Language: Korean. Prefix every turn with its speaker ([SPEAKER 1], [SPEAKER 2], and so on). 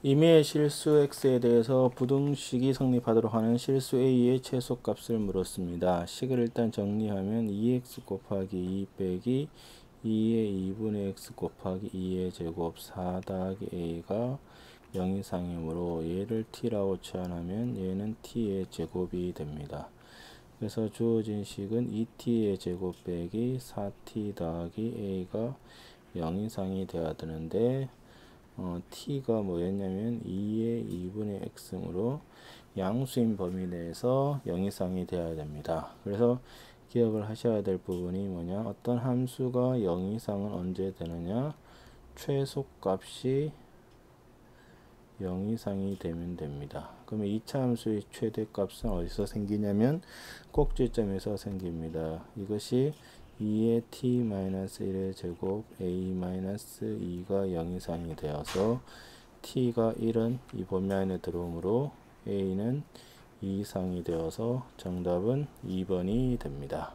[SPEAKER 1] 임의의 실수 x에 대해서 부등식이 성립하도록 하는 실수 a의 최소값을 물었습니다. 식을 일단 정리하면 2x 곱하기 2 빼기 2의 2분의 x 곱하기 2의 제곱 4 더하기 a가 0 이상이므로 얘를 t라고 치환하면 얘는 t의 제곱이 됩니다. 그래서 주어진 식은 2t의 제곱 빼기 4t 더하기 a가 0 이상이 되어야 되는데 어, t가 뭐였냐면 2의 2분의 x므로 양수인 범위 내에서 0 이상이 되어야 됩니다. 그래서 기억을 하셔야 될 부분이 뭐냐 어떤 함수가 0 이상은 언제 되느냐 최소값이 0 이상이 되면 됩니다. 그러면 2차 함수의 최대값은 어디서 생기냐면 꼭지점에서 생깁니다. 이것이 2의 t-1의 제곱 a-2가 0 이상이 되어서 t가 1은 이 범위 안에 들어오므로 a는 2 이상이 되어서 정답은 2번이 됩니다.